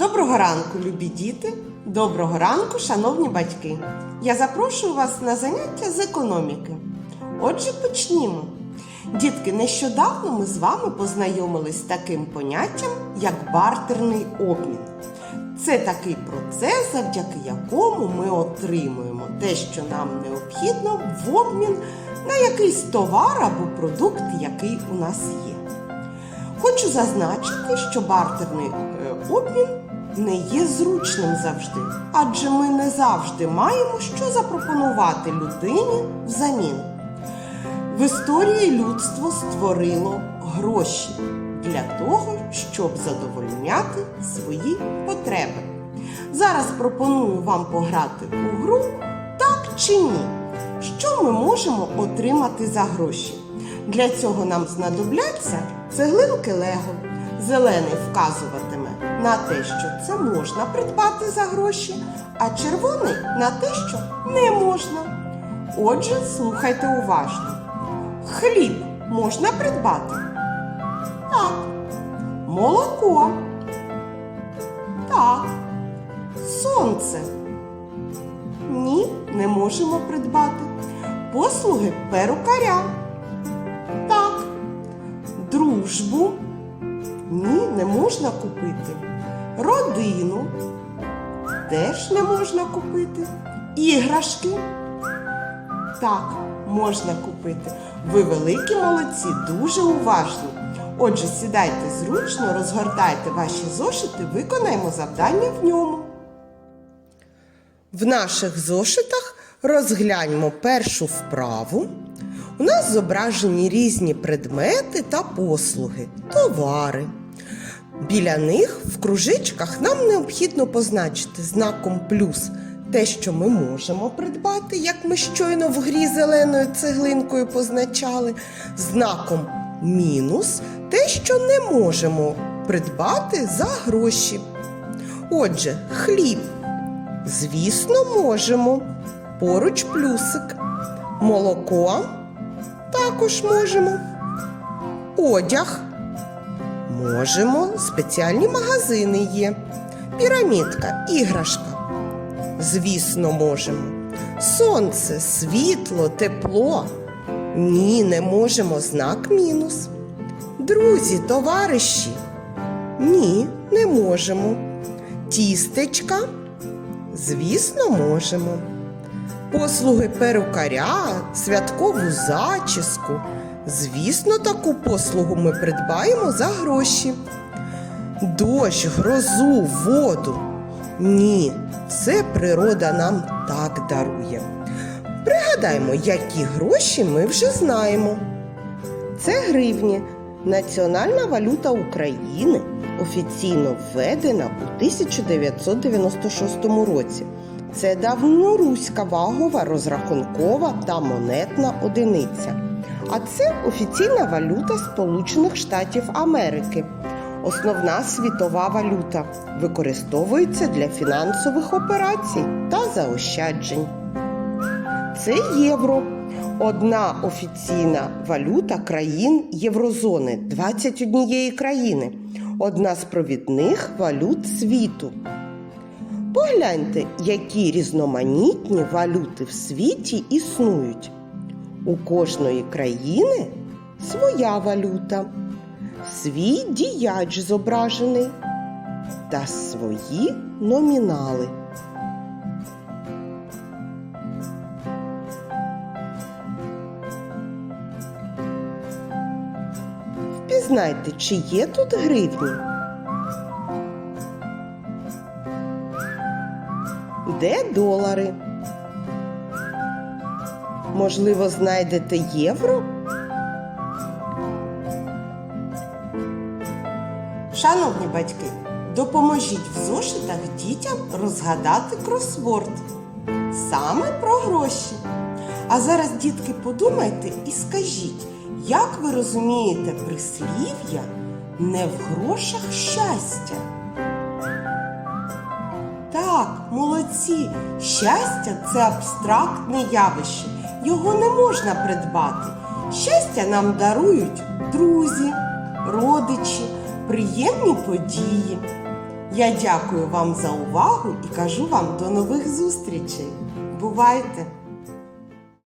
Доброго ранку, любі діти! Доброго ранку, шановні батьки! Я запрошую вас на заняття з економіки. Отже, почнімо. Дітки, нещодавно ми з вами познайомились з таким поняттям, як бартерний обмін. Це такий процес, завдяки якому ми отримуємо те, що нам необхідно в обмін на якийсь товар або продукт, який у нас є. Хочу зазначити, що бартерний е, обмін не є зручним завжди, адже ми не завжди маємо що запропонувати людині взамін. В історії людство створило гроші для того, щоб задовольняти свої потреби. Зараз пропоную вам пограти у гру так чи ні. Що ми можемо отримати за гроші? Для цього нам знадобляться цеглинки Лего. Зелений вказуватиме на те, що це можна придбати за гроші, а червоний на те, що не можна. Отже, слухайте уважно. Хліб можна придбати? Так. Молоко? Так. Сонце? Ні, не можемо придбати. Послуги перукаря? Так. Дружбу? Ні, не можна купити. Родину? Теж не можна купити. Іграшки? Так, можна купити. Ви великі молодці, дуже уважні. Отже, сідайте зручно, розгортайте ваші зошити, виконаємо завдання в ньому. В наших зошитах розгляньмо першу вправу. У нас зображені різні предмети та послуги, товари. Біля них в кружечках нам необхідно позначити знаком плюс те, що ми можемо придбати, як ми щойно в грі зеленою цеглинкою позначали, знаком мінус те, що не можемо придбати за гроші. Отже, хліб. Звісно, можемо. Поруч плюсик. Молоко також можемо. Одяг. Можемо. Спеціальні магазини є. Пірамідка, іграшка. Звісно, можемо. Сонце, світло, тепло. Ні, не можемо. Знак мінус. Друзі, товариші. Ні, не можемо. Тістечка. Звісно, можемо. Послуги перукаря, святкову зачіску. Звісно, таку послугу ми придбаємо за гроші. Дощ, грозу, воду. Ні, все природа нам так дарує. Пригадаймо, які гроші ми вже знаємо. Це гривні, національна валюта України, офіційно введена у 1996 році. Це давноруська вагова, розрахункова та монетна одиниця. А це офіційна валюта Сполучених Штатів Америки. Основна світова валюта використовується для фінансових операцій та заощаджень. Це євро. Одна офіційна валюта країн Єврозони 21 країни. Одна з провідних валют світу. Погляньте, які різноманітні валюти в світі існують. У кожної країни своя валюта, свій діяч зображений та свої номінали. Впізнайте, чи є тут гривні. Де долари? Можливо, знайдете євро? Шановні батьки, допоможіть в зошитах дітям розгадати кросворд. Саме про гроші. А зараз, дітки, подумайте і скажіть, як ви розумієте прислів'я не в грошах щастя? Так, молодці, щастя це абстрактне явище. Його не можна придбати. Щастя нам дарують друзі, родичі, приємні події. Я дякую вам за увагу і кажу вам до нових зустрічей. Бувайте!